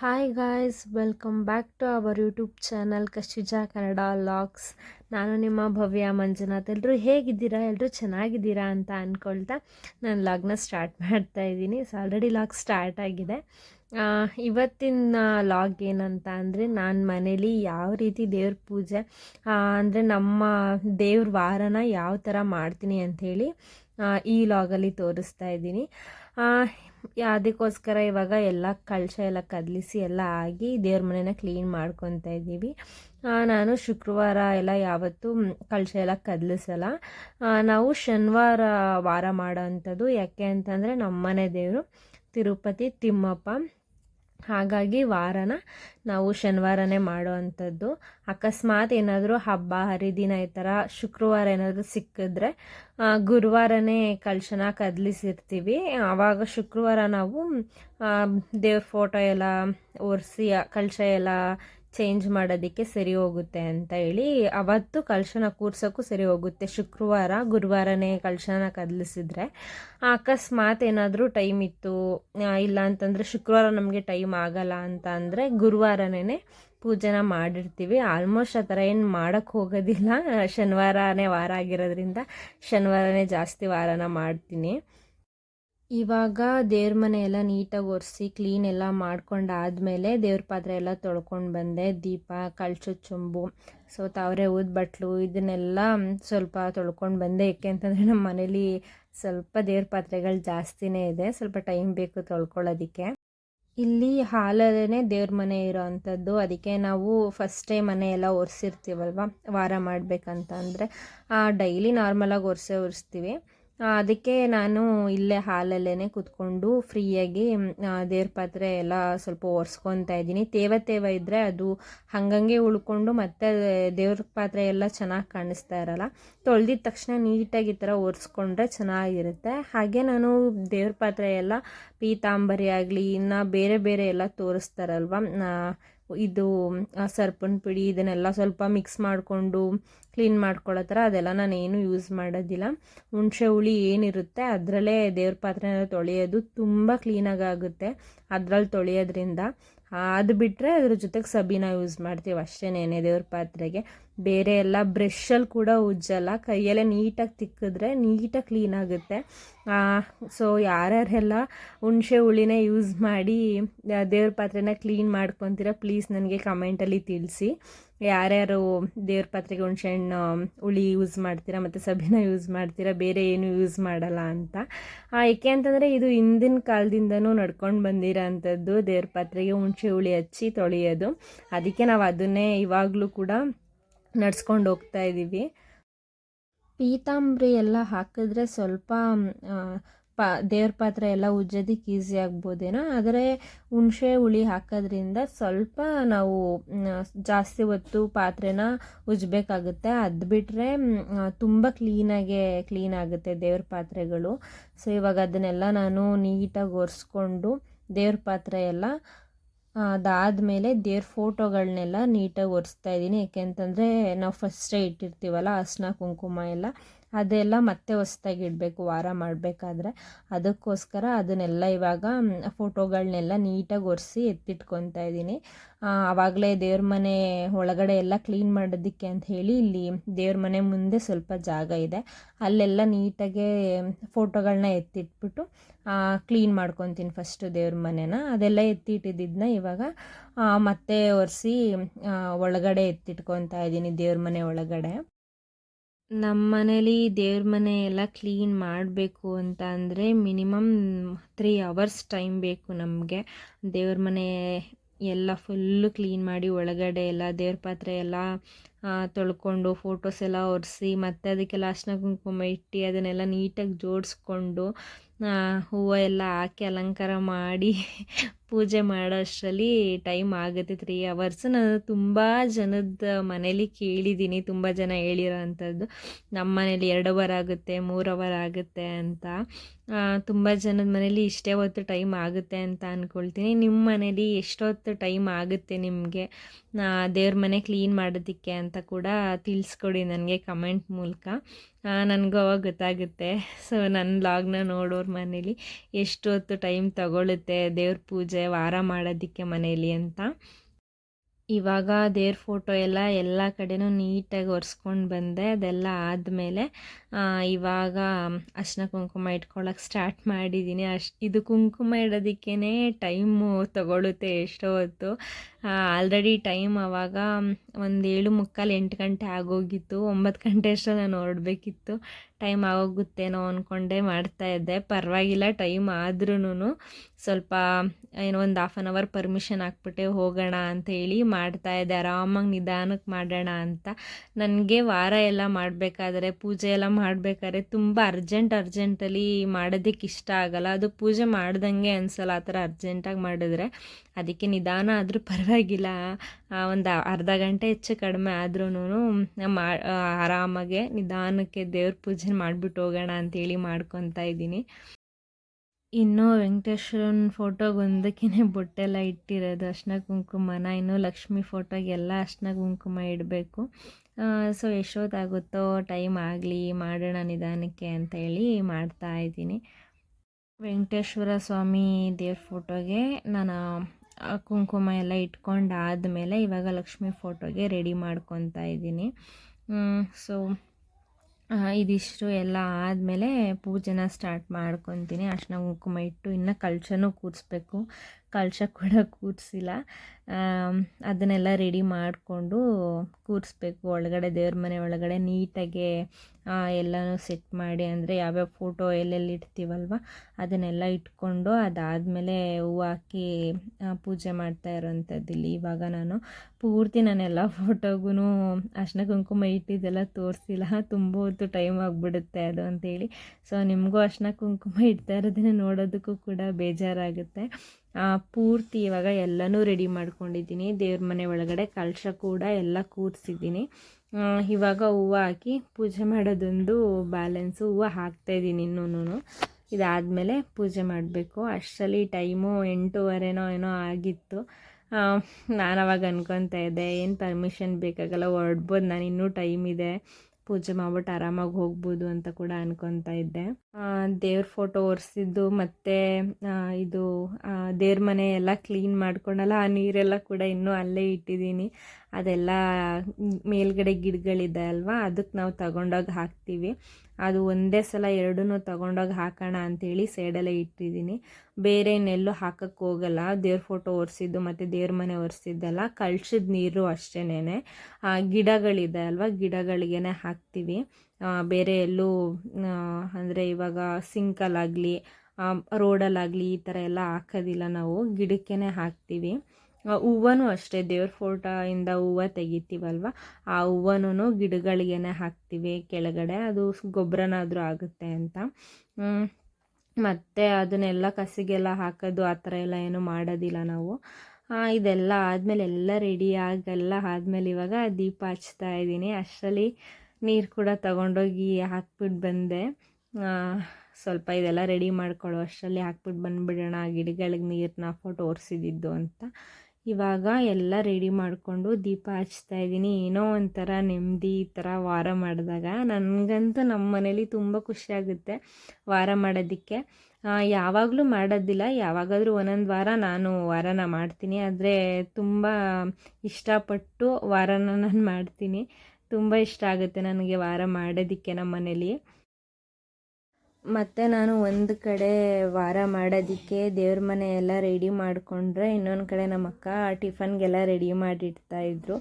Hi guys welcome back to our YouTube channel Kashija Kannada vlogs ನಾನು ನಿಮ್ಮ ಭವ್ಯ ಮಂಜುನಾಥ್. ಎಲ್ಲರೂ ಹೇಗಿದ್ದೀರಾ? ಎಲ್ಲರೂ ಚೆನ್ನಾಗಿದ್ದೀರಾ ಅಂತ ಅಂದ್ಕೊಳ್ತಾ ನಾನು ಲಾಗ್ನ ಸ್ಟಾರ್ಟ್ ಮಾಡ್ತಾ ಇದ್ದೀನಿ. ಸೊ ಆಲ್ರೆಡಿ ಲಾಗ್ ಸ್ಟಾರ್ಟ್ ಆಗಿದೆ. ಇವತ್ತಿನ ಲಾಗ್ ಏನಂತ ಅಂದರೆ ನಾನು ಮನೇಲಿ ಯಾವ ರೀತಿ ದೇವ್ರ ಪೂಜೆ ಅಂದರೆ ನಮ್ಮ ದೇವ್ರ ವಾರನ ಯಾವ ಥರ ಮಾಡ್ತೀನಿ ಅಂಥೇಳಿ ಈ ಲಾಗಲ್ಲಿ ತೋರಿಸ್ತಾ ಇದ್ದೀನಿ. ಅದಕ್ಕೋಸ್ಕರ ಇವಾಗ ಎಲ್ಲ ಕಳಶ ಎಲ್ಲ ಕದಲಿಸಿ ಎಲ್ಲ ಆಗಿ ದೇವ್ರ ಮನೆನ ಕ್ಲೀನ್ ಮಾಡ್ಕೊತಾ ಇದ್ದೀವಿ. ನಾನು ಶುಕ್ರವಾರ ಎಲ್ಲ ಯಾವತ್ತೂ ಕಳಶ ಎಲ್ಲ ಕದಲಿಸಲ್ಲ. ನಾವು ಶನಿವಾರ ವಾರ ಮಾಡೋ ಅಂಥದ್ದು. ಯಾಕೆ ಅಂತಂದರೆ ನಮ್ಮನೆ ದೇವರು ತಿರುಪತಿ ತಿಮ್ಮಪ್ಪ. ಹಾಗಾಗಿ ವಾರನ ನಾವು ಶನಿವಾರನೇ ಮಾಡೋ ಅಂಥದ್ದು ಅಕಸ್ಮಾತ್ ಏನಾದರೂ ಹಬ್ಬ, ಹರಿದಿನ ಈ ಥರ ಶುಕ್ರವಾರ ಏನಾದರೂ ಸಿಕ್ಕಿದ್ರೆ ಗುರುವಾರನೇ ಕಲ್ಶನ ಕದಲಿಸಿರ್ತೀವಿ. ಆವಾಗ ಶುಕ್ರವಾರ ನಾವು ದೇವ್ರ ಫೋಟೋ ಎಲ್ಲ ಒರೆಸಿ ಕಲಶ ಎಲ್ಲ ಚೇಂಜ್ ಮಾಡೋದಕ್ಕೆ ಸರಿ ಹೋಗುತ್ತೆ ಅಂತ ಹೇಳಿ ಅವತ್ತು ಕಳಶನ ಕೂರ್ಸೋಕ್ಕೂ ಸರಿ ಹೋಗುತ್ತೆ. ಶುಕ್ರವಾರ, ಗುರುವಾರನೇ ಕಳಶನ ಕದಲಿಸಿದ್ರೆ ಅಕಸ್ಮಾತ್ ಏನಾದರೂ ಟೈಮ್ ಇತ್ತು. ಇಲ್ಲ ಅಂತಂದರೆ ಶುಕ್ರವಾರ ನಮಗೆ ಟೈಮ್ ಆಗಲ್ಲ ಅಂತ ಅಂದರೆ ಗುರುವಾರನೇ ಪೂಜೆನ ಮಾಡಿರ್ತೀವಿ. ಆಲ್ಮೋಸ್ಟ್ ಆ ಥರ ಏನು ಮಾಡೋಕ್ಕೆ ಹೋಗೋದಿಲ್ಲ. ಶನಿವಾರನೇ ವಾರ ಆಗಿರೋದ್ರಿಂದ ಶನಿವಾರನೇ ಜಾಸ್ತಿ ವಾರನ ಮಾಡ್ತೀನಿ. ಇವಾಗ ದೇವ್ರ ಮನೆ ಎಲ್ಲ ನೀಟಾಗಿ ಒರೆಸಿ ಕ್ಲೀನ್ ಎಲ್ಲ ಮಾಡ್ಕೊಂಡಾದ್ಮೇಲೆ ದೇವ್ರ ಪಾತ್ರೆ ಎಲ್ಲ ತೊಳ್ಕೊಂಡು ಬಂದೆ. ದೀಪ ಕಳ್ಸು ಚುಂಬು, ಸೊ ತಾವರೆ ಊದ್ ಬಟ್ಲು ಇದನ್ನೆಲ್ಲ ಸ್ವಲ್ಪ ತೊಳ್ಕೊಂಡು ಬಂದೆ. ಯಾಕೆ ಅಂತಂದರೆ ನಮ್ಮ ಮನೇಲಿ ಸ್ವಲ್ಪ ದೇವ್ರ ಪಾತ್ರೆಗಳು ಜಾಸ್ತಿನೇ ಇದೆ. ಸ್ವಲ್ಪ ಟೈಮ್ ಬೇಕು ತೊಳ್ಕೊಳ್ಳೋದಕ್ಕೆ. ಇಲ್ಲಿ ಹಾಲಲ್ಲೇ ದೇವ್ರ ಮನೆ ಇರೋ ಅಂಥದ್ದು. ಅದಕ್ಕೆ ನಾವು ಫಸ್ಟೇ ಮನೆ ಎಲ್ಲ ಒರೆಸಿರ್ತೀವಲ್ವ? ವಾರ ಮಾಡಬೇಕಂತ ಅಂದರೆ ಡೈಲಿ ನಾರ್ಮಲಾಗಿ ಒರೆಸೇ ಒರೆಸ್ತೀವಿ. ಅದಕ್ಕೆ ನಾನು ಇಲ್ಲೇ ಹಾಲಲ್ಲೇ ಕೂತ್ಕೊಂಡು ಫ್ರೀಯಾಗಿ ದೇವ್ರ ಪಾತ್ರೆ ಎಲ್ಲ ಸ್ವಲ್ಪ ಒರೆಸ್ಕೊತಾ ಇದ್ದೀನಿ. ತೇವ ತೇವ ಇದ್ದರೆ ಅದು ಹಂಗಂಗೆ ಉಳ್ಕೊಂಡು ಮತ್ತೆ ದೇವ್ರ ಪಾತ್ರೆ ಎಲ್ಲ ಚೆನ್ನಾಗಿ ಕಾಣಿಸ್ತಾ ಇರಲ್ಲ. ತೊಳೆದಿದ ತಕ್ಷಣ ನೀಟಾಗಿ ಈ ಥರ ಒರೆಸ್ಕೊಂಡ್ರೆ ಚೆನ್ನಾಗಿರುತ್ತೆ. ಹಾಗೆ ನಾನು ದೇವ್ರ ಪಾತ್ರೆ ಎಲ್ಲ ಪೀತಾಂಬರಿ ಆಗಲಿ, ಇನ್ನು ಬೇರೆ ಬೇರೆ ಎಲ್ಲ ತೋರಿಸ್ತಾರಲ್ವ ಇದು ಸರ್ಪನ ಪುಡಿ ಇದನ್ನೆಲ್ಲ ಸ್ವಲ್ಪ ಮಿಕ್ಸ್ ಮಾಡಿಕೊಂಡು ಕ್ಲೀನ್ ಮಾಡ್ಕೊಳ್ಳೋ ಥರ ಅದೆಲ್ಲ ನಾನು ಏನು ಯೂಸ್ ಮಾಡೋದಿಲ್ಲ. ಹುಣಸೆ ಹುಳಿ ಏನಿರುತ್ತೆ ಅದರಲ್ಲೇ ದೇವ್ರ ಪಾತ್ರೆನ ತೊಳೆಯೋದು ತುಂಬ ಕ್ಲೀನಾಗಿ ಆಗುತ್ತೆ ಅದ್ರಲ್ಲಿ ತೊಳೆಯೋದ್ರಿಂದ. ಅದು ಬಿಟ್ಟರೆ ಅದ್ರ ಜೊತೆಗೆ ಸಬೀನ ಯೂಸ್ ಮಾಡ್ತೀವಿ ಅಷ್ಟೇನೇ ದೇವ್ರ ಪಾತ್ರೆಗೆ. ಬೇರೆ ಎಲ್ಲ ಬ್ರಷಲ್ಲಿ ಕೂಡ ಉಜ್ಜಲ್ಲ. ಕೈಯಲ್ಲೇ ನೀಟಾಗಿ ತಿಕ್ಕಿದ್ರೆ ನೀಟಾಗಿ ಕ್ಲೀನ್ ಆಗುತ್ತೆ. ಸೊ ಯಾರ್ಯಾರೆಲ್ಲ ಹುಣಸೆ ಹುಳಿನ ಯೂಸ್ ಮಾಡಿ ದೇವ್ರ ಪಾತ್ರೆನ ಕ್ಲೀನ್ ಮಾಡ್ಕೊತೀರ ಪ್ಲೀಸ್ ನನಗೆ ಕಮೆಂಟಲ್ಲಿ ತಿಳಿಸಿ. ಯಾರ್ಯಾರು ದೇವ್ರ ಪಾತ್ರೆಗೆ ಹುಣಸೆ ಹಣ್ಣು ಹುಳಿ ಯೂಸ್ ಮಾಡ್ತೀರಾ ಮತ್ತು ಸಬೀನ ಯೂಸ್ ಮಾಡ್ತೀರಾ, ಬೇರೆ ಏನು ಯೂಸ್ ಮಾಡಲ್ಲ ಅಂತ. ಏಕೆ ಅಂತಂದರೆ ಇದು ಹಿಂದಿನ ಕಾಲದಿಂದನೂ ನಡ್ಕೊಂಡು ಬಂದಿರೋ ಅಂಥದ್ದು ದೇವ್ರ ಪಾತ್ರೆಗೆ ಹುಣಸೆ ಹುಳಿ ಹಚ್ಚಿ ತೊಳೆಯೋದು. ಅದಕ್ಕೆ ನಾವು ಅದನ್ನೇ ಇವಾಗಲೂ ಕೂಡ ನಡ್ಸ್ಕೊಂಡು ಹೋಗ್ತಾ ಇದ್ದೀವಿ ಪೀತಾಂಬರಿ ಎಲ್ಲ ಹಾಕಿದ್ರೆ ಸ್ವಲ್ಪ ಪ, ದೇವ್ರ ಪಾತ್ರೆ ಎಲ್ಲ ಉಜ್ಜೋದಕ್ಕೆ ಈಸಿ ಆಗ್ಬೋದೇನೋ. ಆದರೆ ಹುಣಸೆ ಹುಳಿ ಹಾಕೋದ್ರಿಂದ ಸ್ವಲ್ಪ ನಾವು ಜಾಸ್ತಿ ಹೊತ್ತು ಪಾತ್ರೆನ ಉಜ್ಜಬೇಕಾಗುತ್ತೆ. ಅದು ಬಿಟ್ಟರೆ ತುಂಬ ಕ್ಲೀನಾಗೆ ಕ್ಲೀನ್ ಆಗುತ್ತೆ ದೇವ್ರ ಪಾತ್ರೆಗಳು. ಸೊ ಇವಾಗ ಅದನ್ನೆಲ್ಲ ನಾನು ನೀಟಾಗಿ ಒರೆಸ್ಕೊಂಡು ದೇವ್ರ ಪಾತ್ರೆ ಎಲ್ಲ ಅದಾದಮೇಲೆ ದೇವ್ರ ಫೋಟೋಗಳನ್ನೆಲ್ಲ ನೀಟಾಗಿ ಒರೆಸ್ತಾ ಇದ್ದೀನಿ ಏಕೆಂತಂದರೆ ನಾವು ಫಸ್ಟೇ ಇಟ್ಟಿರ್ತೀವಲ್ಲ ಅರ್ಶಿನ ಕುಂಕುಮ ಎಲ್ಲ. ಅದೆಲ್ಲ ಮತ್ತೆ ಹೊಸ್ದಾಗಿ ಇಡಬೇಕು, ವಾರ ಮಾಡಬೇಕಾದ್ರೆ. ಅದಕ್ಕೋಸ್ಕರ ಅದನ್ನೆಲ್ಲ ಇವಾಗ ಫೋಟೋಗಳನ್ನೆಲ್ಲ ನೀಟಾಗಿ ಒರೆಸಿ ಎತ್ತಿಟ್ಕೊತಾ ಇದ್ದೀನಿ. ಆವಾಗಲೇ ದೇವ್ರ ಮನೆ ಒಳಗಡೆ ಎಲ್ಲ ಕ್ಲೀನ್ ಮಾಡೋದಕ್ಕೆ ಅಂತ ಹೇಳಿ ಇಲ್ಲಿ ದೇವ್ರ ಮನೆ ಮುಂದೆ ಸ್ವಲ್ಪ ಜಾಗ ಇದೆ. ಅಲ್ಲೆಲ್ಲ ನೀಟಾಗೆ ಫೋಟೋಗಳನ್ನ ಎತ್ತಿಟ್ಬಿಟ್ಟು ಕ್ಲೀನ್ ಮಾಡ್ಕೊತೀನಿ ಫಸ್ಟು ದೇವ್ರ ಮನೆನ. ಅದೆಲ್ಲ ಎತ್ತಿಟ್ಟಿದ್ದನ್ನ ಇವಾಗ ಮತ್ತೆ ಒರೆಸಿ ಒಳಗಡೆ ಎತ್ತಿಟ್ಕೊತಾ ಇದ್ದೀನಿ ದೇವ್ರ ಮನೆ ಒಳಗಡೆ. ನಮ್ಮ ಮನೇಲಿ ದೇವ್ರ ಮನೆ ಎಲ್ಲ ಕ್ಲೀನ್ ಮಾಡಬೇಕು ಅಂತ ಅಂದರೆ ಮಿನಿಮಮ್ ತ್ರೀ ಅವರ್ಸ್ ಟೈಮ್ ಬೇಕು ನಮಗೆ. ದೇವ್ರ ಮನೆ ಎಲ್ಲ ಫುಲ್ಲು ಕ್ಲೀನ್ ಮಾಡಿ ಒಳಗಡೆ ಎಲ್ಲ ದೇವ್ರ ಪಾತ್ರೆ ಎಲ್ಲ ತೊಳ್ಕೊಂಡು ಫೋಟೋಸ್ ಎಲ್ಲ ಒರೆಸಿ ಮತ್ತೆ ಅದಕ್ಕೆಲ್ಲ ಅರ್ಶಿನ ಕುಂಕುಮ ಇಟ್ಟು ಅದನ್ನೆಲ್ಲ ನೀಟಾಗಿ ಜೋಡಿಸ್ಕೊಂಡು ಹೂವು ಎಲ್ಲ ಹಾಕಿ ಅಲಂಕಾರ ಮಾಡಿ ಪೂಜೆ ಮಾಡೋ ಅಷ್ಟರಲ್ಲಿ ಟೈಮ್ ಆಗುತ್ತೆ ತ್ರೀ ಅವರ್ಸ್ ನಾನು ತುಂಬ ಜನದ ಮನೇಲಿ ಕೇಳಿದ್ದೀನಿ, ತುಂಬ ಜನ ಹೇಳಿರೋ ಅಂಥದ್ದು. ನಮ್ಮ ಮನೇಲಿ ಎರಡು ಅವರ್ ಆಗುತ್ತೆ ಮೂರು ಅವರ್ ಆಗುತ್ತೆ ಅಂತ. ತುಂಬ ಜನದ ಮನೇಲಿ ಇಷ್ಟೇ ಹೊತ್ತು ಟೈಮ್ ಆಗುತ್ತೆ ಅಂತ ಅಂದ್ಕೊಳ್ತೀನಿ ನಿಮ್ಮ ಮನೇಲಿ ಎಷ್ಟೊತ್ತು ಟೈಮ್ ಆಗುತ್ತೆ ನಿಮಗೆ? ದೇವ್ರ ಮನೆ ಕ್ಲೀನ್ ಮಾಡೋದಕ್ಕೆ ಅಂತ ಕೂಡ ತಿಳಿಸ್ಕೊಡಿ ನನಗೆ ಕಮೆಂಟ್ ಮೂಲಕ. ನನಗೂ ಅವಾಗ ಗೊತ್ತಾಗುತ್ತೆ. ಸೊ ನನ್ನ ಲಾಗ್ನ ನೋಡೋರ ಮನೇಲಿ ಎಷ್ಟು ಹೊತ್ತು ಟೈಮ್ ತಗೊಳುತ್ತೆ ದೇವ್ರ ಪೂಜೆ ಪೂಜೆ ವಾರ ಮಾಡೋದಕ್ಕೆ ಮನೇಲಿ ಅಂತ. ಇವಾಗ ದೇವ್ರ ಫೋಟೋ ಎಲ್ಲ ಎಲ್ಲ ಕಡೆನೂ ನೀಟಾಗಿ ಒರೆಸ್ಕೊಂಡು ಬಂದೆ. ಅದೆಲ್ಲ ಆದಮೇಲೆ ಇವಾಗ ಅರ್ಶಿನ ಕುಂಕುಮ ಇಟ್ಕೊಳ್ಳೋಕೆ ಸ್ಟಾರ್ಟ್ ಮಾಡಿದ್ದೀನಿ ಅಷ್ಟು ಇದು ಕುಂಕುಮ ಇಡೋದಕ್ಕೇ ಟೈಮು ತಗೊಳುತ್ತೆ ಎಷ್ಟೋ ಹೊತ್ತು. ಆಲ್ರೆಡಿ ಟೈಮ್ ಆವಾಗ ಒಂದು ಏಳು ಮುಕ್ಕಾಲು ಎಂಟು ಗಂಟೆ ಆಗೋಗಿತ್ತು. ಒಂಬತ್ತು ಗಂಟೆ ಅಷ್ಟು ನಾನು ಹೊರಡಬೇಕಿತ್ತು ಟೈಮ್ ಆಗೋಗುತ್ತೇನೋ ಅಂದ್ಕೊಂಡೆ ಮಾಡ್ತಾಯಿದ್ದೆ ಪರವಾಗಿಲ್ಲ ಟೈಮ್ ಆದ್ರೂ ಸ್ವಲ್ಪ, ಏನೋ ಒಂದು ಹಾಫ್ ಆನ್ ಅವರ್ ಪರ್ಮಿಷನ್ ಹಾಕ್ಬಿಟ್ಟೆ ಹೋಗೋಣ ಅಂತ ಹೇಳಿ ಮಾಡ್ತಾಯಿದ್ದೆ ಆರಾಮಾಗಿ ನಿಧಾನಕ್ಕೆ ಮಾಡೋಣ ಅಂತ. ನನಗೆ ವಾರ ಎಲ್ಲ ಮಾಡಬೇಕಾದ್ರೆ, ಪೂಜೆ ಎಲ್ಲ ಮಾಡಬೇಕಾದ್ರೆ ತುಂಬ ಅರ್ಜೆಂಟ್ ಅರ್ಜೆಂಟಲ್ಲಿ ಮಾಡೋದಕ್ಕೆ ಇಷ್ಟ ಆಗಲ್ಲ. ಅದು ಪೂಜೆ ಮಾಡ್ದಂಗೆ ಅನಿಸಲ್ಲ, ಆ ಥರ ಅರ್ಜೆಂಟಾಗಿ ಮಾಡಿದ್ರೆ. ಅದಕ್ಕೆ ನಿಧಾನ ಆದರೂ ಒಂದು ಅರ್ಧ ಗಂಟೆ ಹೆಚ್ಚು ಕಡಿಮೆ ಆದ್ರೂ ಮಾ ಆರಾಮಾಗೆ ನಿಧಾನಕ್ಕೆ ದೇವ್ರ ಪೂಜೆ ಮಾಡಿಬಿಟ್ಟು ಹೋಗೋಣ ಅಂತೇಳಿ ಮಾಡ್ಕೊತಾ ಇದ್ದೀನಿ. ಇನ್ನೂ ವೆಂಕಟೇಶ್ವರನ ಫೋಟೋಗೆ ಒಂದಕ್ಕೇ ಬೊಟ್ಟೆಲ್ಲ ಇಟ್ಟಿರೋದು ಅರ್ಶನ ಕುಂಕುಮನ, ಇನ್ನು ಲಕ್ಷ್ಮಿ ಫೋಟೋಗೆಲ್ಲ ಅರ್ಶನ ಕುಂಕುಮ ಇಡಬೇಕು. ಸೊ ಎಷ್ಟೊತ್ತಾಗುತ್ತೋ ಟೈಮ್ ಆಗಲಿ ಮಾಡೋಣ ನಿಧಾನಕ್ಕೆ ಅಂತ ಹೇಳಿ ಮಾಡ್ತಾ ಇದ್ದೀನಿ. ವೆಂಕಟೇಶ್ವರ ಸ್ವಾಮಿ ದೇವ್ರ ಫೋಟೋಗೆ ನಾನು ಕುಂಕುಮ ಎಲ್ಲ ಇಟ್ಕೊಂಡು ಆದಮೇಲೆ ಇವಾಗ ಲಕ್ಷ್ಮಿ ಫೋಟೋಗೆ ರೆಡಿ ಮಾಡ್ಕೊತಾ ಇದ್ದೀನಿ. ಸೊ ಇದಿಷ್ಟು ಎಲ್ಲ ಆದಮೇಲೆ ಪೂಜೆನ ಸ್ಟಾರ್ಟ್ ಮಾಡ್ಕೊತೀನಿ. ಅರ್ಶಿನ ಕುಂಕುಮ ಇಟ್ಟು ಇನ್ನು ಕಳಶನೂ ಕೂರಿಸ್ಬೇಕು. ಕಳಶ ಕೂಡ ಕೂರಿಸಿಲ್ಲ. ಅದನ್ನೆಲ್ಲ ರೆಡಿ ಮಾಡಿಕೊಂಡು ಕೂರಿಸ್ಬೇಕು. ಒಳಗಡೆ ದೇವ್ರ ಮನೆ ಒಳಗಡೆ ನೀಟಾಗಿ ಎಲ್ಲನೂ ಸೆಟ್ ಮಾಡಿ ಅಂದರೆ ಯಾವ್ಯಾವ ಫೋಟೋ ಎಲ್ಲೆಲ್ಲಿ ಇಡ್ತೀವಲ್ವ, ಅದನ್ನೆಲ್ಲ ಇಟ್ಕೊಂಡು ಅದಾದಮೇಲೆ ಹೂವು ಹಾಕಿ ಪೂಜೆ ಮಾಡ್ತಾ ಇರೋವಂಥದ್ದು ಇಲ್ಲಿ. ಇವಾಗ ನಾನು ಪೂರ್ತಿ ನಾನೆಲ್ಲ ಫೋಟೋಗೂ ಅರ್ಶಿನ ಕುಂಕುಮ ಇಟ್ಟಿದ್ದೆಲ್ಲ ತೋರಿಸಿಲ್ಲ. ತುಂಬ ಹೊತ್ತು ಟೈಮ್ ಆಗಿಬಿಡುತ್ತೆ ಅದು ಅಂತೇಳಿ ಸೊ ನಿಮಗೂ ಅರ್ಶಿನ ಕುಂಕುಮ ಇಡ್ತಾ ಇರೋದನ್ನ ನೋಡೋದಕ್ಕೂ ಕೂಡ ಬೇಜಾರಾಗುತ್ತೆ. ಪೂರ್ತಿ ಇವಾಗ ಎಲ್ಲನೂ ರೆಡಿ ಮಾಡ್ಕೊಂಡಿದ್ದೀನಿ. ದೇವ್ರ ಮನೆ ಒಳಗಡೆ ಕಲಶ ಕೂಡ ಎಲ್ಲ ಕೂರಿಸಿದ್ದೀನಿ. ಇವಾಗ ಹೂವು ಹಾಕಿ ಪೂಜೆ ಮಾಡೋದೊಂದು ಬ್ಯಾಲೆನ್ಸು ಹೂವು ಹಾಕ್ತಾಯಿದ್ದೀನಿ ಇನ್ನೂ ಇದಾದಮೇಲೆ ಪೂಜೆ ಮಾಡಬೇಕು. ಅಷ್ಟರಲ್ಲಿ ಟೈಮು ಎಂಟೂವರೆನೋ ಏನೋ ಆಗಿತ್ತು. ನಾನು ಅವಾಗ ಅನ್ಕೊತಾ ಇದ್ದೆ, ಏನು ಪರ್ಮಿಷನ್ ಬೇಕಾಗಲ್ಲ, ಹೊರಡ್ಬೋದು, ನಾನು ಇನ್ನೂ ಟೈಮ್ ಇದೆ. ಪೂಜೆ ಮಾಡ್ಬಿಟ್ಟು ಆರಾಮಾಗಿ ಹೋಗ್ಬೋದು ಅಂತ ಕೂಡ ಅನ್ಕೊತಾ ಇದ್ದೆ. ದೇವ್ರ ಫೋಟೋ ಒರೆಸಿದ್ದು ಮತ್ತು ಇದು ದೇವ್ರ ಮನೆ ಎಲ್ಲ ಕ್ಲೀನ್ ಮಾಡ್ಕೊಂಡಲ್ಲ, ಆ ನೀರೆಲ್ಲ ಕೂಡ ಇನ್ನೂ ಅಲ್ಲೇ ಇಟ್ಟಿದ್ದೀನಿ. ಅದೆಲ್ಲ ಮೇಲ್ಗಡೆ ಗಿಡಗಳಿದೆ ಅಲ್ವಾ? ಅದಕ್ಕೆ ನಾವು ತಗೊಂಡೋಗಿ ಹಾಕ್ತೀವಿ. ಅದು ಒಂದೇ ಸಲ ಎರಡೂ ತಗೊಂಡೋಗಿ ಹಾಕೋಣ ಅಂಥೇಳಿ ಸೈಡಲ್ಲೇ ಇಟ್ಟಿದ್ದೀನಿ. ಬೇರೆ ಇನ್ನೆಲ್ಲೂ ಹಾಕಕ್ಕೆ ಹೋಗಲ್ಲ. ದೇವ್ರ ಫೋಟೋ ಒರೆಸಿದ್ದು ಮತ್ತು ದೇವ್ರ ಮನೆ ಒರೆಸಿದ್ದಲ್ಲ ಕಳ್ಸಿದ ನೀರು ಅಷ್ಟೇನೆ ಗಿಡಗಳಿದೆ ಅಲ್ವಾ? ಗಿಡಗಳಿಗೇ ಹಾಕ್ತೀವಿ. ಬೇರೆ ಎಲ್ಲೂ ಅಂದರೆ ಇವಾಗ ಸಿಂಕಲ್ಲಾಗಲಿ ರೋಡಲ್ಲಾಗಲಿ ಈ ಥರ ಎಲ್ಲ ಹಾಕೋದಿಲ್ಲ ನಾವು. ಗಿಡಕ್ಕೇ ಹಾಕ್ತೀವಿ. ಹೂವನೂ ಅಷ್ಟೇ ದೇವ್ರ ಫೋಟೋಯಿಂದ ಹೂವು ತೆಗಿತೀವಲ್ವ? ಆ ಹೂವನೂ ಗಿಡಗಳಿಗೇನೆ ಹಾಕ್ತೀವಿ, ಕೆಳಗಡೆ ಅದು ಗೊಬ್ಬರನಾದರೂ ಆಗುತ್ತೆ ಅಂತ. ಮತ್ತು ಅದನ್ನೆಲ್ಲ ಕಸಿಗೆಲ್ಲ ಹಾಕೋದು, ಆ ಥರ ಎಲ್ಲ ಏನು ಮಾಡೋದಿಲ್ಲ ನಾವು. ಇದೆಲ್ಲ ಆದಮೇಲೆ ಎಲ್ಲ ರೆಡಿ ಆಗೆಲ್ಲ ಆದಮೇಲೆ ಇವಾಗ ದೀಪ ಹಚ್ತಾ ಇದ್ದೀನಿ. ಅಷ್ಟರಲ್ಲಿ ನೀರು ಕೂಡ ತಗೊಂಡೋಗಿ ಹಾಕ್ಬಿಟ್ಟು ಬಂದೆ. ಸ್ವಲ್ಪ ಇದೆಲ್ಲ ರೆಡಿ ಮಾಡ್ಕೊಳ್ಳೋ ಅಷ್ಟರಲ್ಲಿ ಹಾಕ್ಬಿಟ್ಟು ಬಂದುಬಿಡೋಣ, ಗಿಡಗಳಿಗೆ ನೀರನ್ನ ಫೋಟೋ ಒರೆಸಿದ್ದು ಅಂತ. ಇವಾಗ ಎಲ್ಲ ರೆಡಿ ಮಾಡಿಕೊಂಡು ದೀಪ ಹಚ್ತಾ ಇದ್ದೀನಿ. ಏನೋ ಒಂಥರ ನೆಮ್ಮದಿ ಈ ಥರ ವಾರ ಮಾಡಿದಾಗ. ನನಗಂತೂ ನಮ್ಮ ಮನೇಲಿ ತುಂಬ ಖುಷಿಯಾಗುತ್ತೆ ವಾರ ಮಾಡೋದಕ್ಕೆ. ಯಾವಾಗಲೂ ಮಾಡೋದಿಲ್ಲ. ಯಾವಾಗಾದರೂ ಒಂದೊಂದು ವಾರ ನಾನು ವಾರನ ಮಾಡ್ತೀನಿ. ಆದರೆ ತುಂಬ ಇಷ್ಟಪಟ್ಟು ವಾರನ ನಾನು ಮಾಡ್ತೀನಿ. ತುಂಬ ಇಷ್ಟ ಆಗುತ್ತೆ ನನಗೆ ವಾರ ಮಾಡೋದಕ್ಕೆ ನಮ್ಮ ಮನೇಲಿ. ಮತ್ತು ನಾನು ಒಂದು ಕಡೆ ವಾರ ಮಾಡೋದಕ್ಕೆ ದೇವ್ರ ಮನೆ ಎಲ್ಲ ರೆಡಿ ಮಾಡಿಕೊಂಡ್ರೆ ಇನ್ನೊಂದು ಕಡೆ ನಮ್ಮ ಅಕ್ಕ ಟಿಫನ್ಗೆಲ್ಲ ರೆಡಿ ಮಾಡಿಡ್ತಾಯಿದ್ರು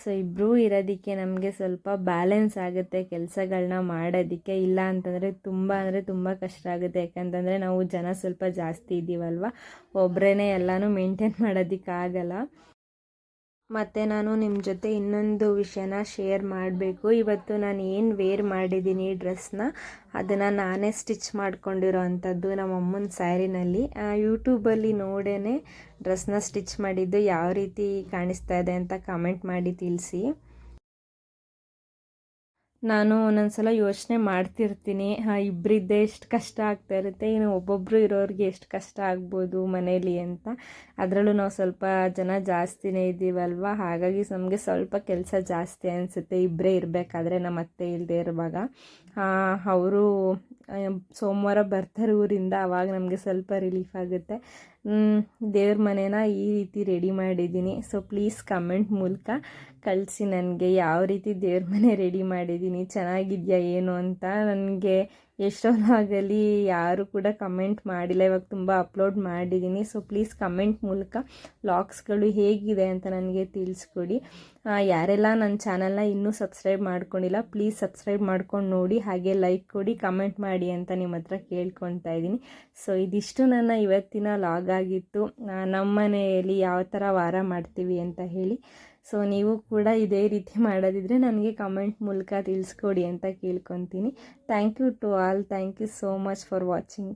ಸೊ ಇಬ್ಬರೂ ಇರೋದಕ್ಕೆ ನಮಗೆ ಸ್ವಲ್ಪ ಬ್ಯಾಲೆನ್ಸ್ ಆಗುತ್ತೆ ಕೆಲಸಗಳನ್ನ ಮಾಡೋದಕ್ಕೆ. ಇಲ್ಲ ಅಂತಂದರೆ ತುಂಬ ಅಂದರೆ ತುಂಬ ಕಷ್ಟ ಆಗುತ್ತೆ. ಯಾಕಂತಂದರೆ ನಾವು ಜನ ಸ್ವಲ್ಪ ಜಾಸ್ತಿ ಇದ್ದೀವಲ್ವ ಒಬ್ಬರೇ ಎಲ್ಲನೂ ಮೇಂಟೈನ್ ಮಾಡೋದಕ್ಕಾಗಲ್ಲ. ಮತ್ತು ನಾನು ನಿಮ್ಮ ಜೊತೆ ಇನ್ನೊಂದು ವಿಷಯನ ಶೇರ್ ಮಾಡಬೇಕು. ಇವತ್ತು ನಾನು ಏನು ವೇರ್ ಮಾಡಿದ್ದೀನಿ ಡ್ರೆಸ್ನ ಅದನ್ನು ನಾನೇ ಸ್ಟಿಚ್ ಮಾಡ್ಕೊಂಡಿರೋ ಅಂಥದ್ದು ನಮ್ಮ ಅಮ್ಮನ ಸ್ಯಾರಿನಲ್ಲಿ. ಯೂಟ್ಯೂಬಲ್ಲಿ ನೋಡೇ ಡ್ರೆಸ್ನ ಸ್ಟಿಚ್ ಮಾಡಿದ್ದು ಯಾವ ರೀತಿ ಕಾಣಿಸ್ತಾ ಇದೆ ಅಂತ ಕಮೆಂಟ್ ಮಾಡಿ ತಿಳಿಸಿ. ನಾನು ಒಂದೊಂದ್ಸಲ ಯೋಚನೆ ಮಾಡ್ತಿರ್ತೀನಿ. ಇಬ್ಬರಿದ್ದೇ ಎಷ್ಟು ಕಷ್ಟ ಆಗ್ತಾ ಇರುತ್ತೆ. ಇನ್ನು ಒಬ್ಬೊಬ್ಬರು ಇರೋರಿಗೆ ಎಷ್ಟು ಕಷ್ಟ ಆಗ್ಬೋದು ಮನೇಲಿ ಅಂತ. ಅದರಲ್ಲೂ ನಾವು ಸ್ವಲ್ಪ ಜನ ಜಾಸ್ತಿನೇ ಇದ್ದೀವಲ್ವ? ಹಾಗಾಗಿ ನಮಗೆ ಸ್ವಲ್ಪ ಕೆಲಸ ಜಾಸ್ತಿ ಅನಿಸುತ್ತೆ. ಇಬ್ಬರೇ ಇರಬೇಕಾದ್ರೆ ನಮ್ಮ ಅತ್ತೆ ಇಲ್ಲದೆ ಇರುವಾಗ. ಅವರು ಸೋಮವಾರ ಬರ್ತಾರೆ ಊರಿಂದ ಆವಾಗ ನಮಗೆ ಸ್ವಲ್ಪ ರಿಲೀಫ್ ಆಗುತ್ತೆ. ದೇವ್ರ ಮನೇನ ಈ ರೀತಿ ರೆಡಿ ಮಾಡಿದ್ದೀನಿ. ಸೊ ಪ್ಲೀಸ್ ಕಮೆಂಟ್ ಮೂಲಕ ಕಳಿಸಿ ನನಗೆ ಯಾವ ರೀತಿ ದೇವ್ರ ಮನೆ ರೆಡಿ ಮಾಡಿದ್ದೀನಿ, ಚೆನ್ನಾಗಿದೆಯಾ, ಏನು ಅಂತ. ನನಗೆ ಎಷ್ಟೊಂದಾಗಲಿ ಯಾರು ಕೂಡ ಕಮೆಂಟ್ ಮಾಡಿಲ್ಲ. ಇವಾಗ ತುಂಬ ಅಪ್ಲೋಡ್ ಮಾಡಿದ್ದೀನಿ ಸೊ ಪ್ಲೀಸ್ ಕಮೆಂಟ್ ಮೂಲಕ ಲಾಗ್ಸ್ಗಳು ಹೇಗಿದೆ ಅಂತ ನನಗೆ ತಿಳಿಸ್ಕೊಡಿ. ಯಾರೆಲ್ಲ ನನ್ನ ಚಾನಲ್ನ ಇನ್ನೂ ಸಬ್ಸ್ಕ್ರೈಬ್ ಮಾಡ್ಕೊಂಡಿಲ್ಲ ಪ್ಲೀಸ್ ಸಬ್ಸ್ಕ್ರೈಬ್ ಮಾಡ್ಕೊಂಡು ನೋಡಿ. ಹಾಗೆ ಲೈಕ್ ಕೊಡಿ ಕಮೆಂಟ್ ಮಾಡಿ ಅಂತ ನಿಮ್ಮ ಹತ್ರ ಕೇಳ್ಕೊತಾ ಇದ್ದೀನಿ ಸೊ ಇದಿಷ್ಟು ನನ್ನ ಇವತ್ತಿನ ಲಾಗ್ ಆಗಿತ್ತು. ನಮ್ಮ ಮನೆಯಲ್ಲಿ ಯಾವ ಥರ ವಾರ ಮಾಡ್ತೀವಿ ಅಂತ ಹೇಳಿ. ಸೊ ನೀವು ಕೂಡ ಇದೇ ರೀತಿ ಮಾಡೋದಿದ್ರೆ ನನಗೆ ಕಮೆಂಟ್ ಮೂಲಕ ತಿಳಿಸ್ಕೊಡಿ ಅಂತ ಕೇಳ್ಕೊತೀನಿ. Thank you to all thank you so much for watching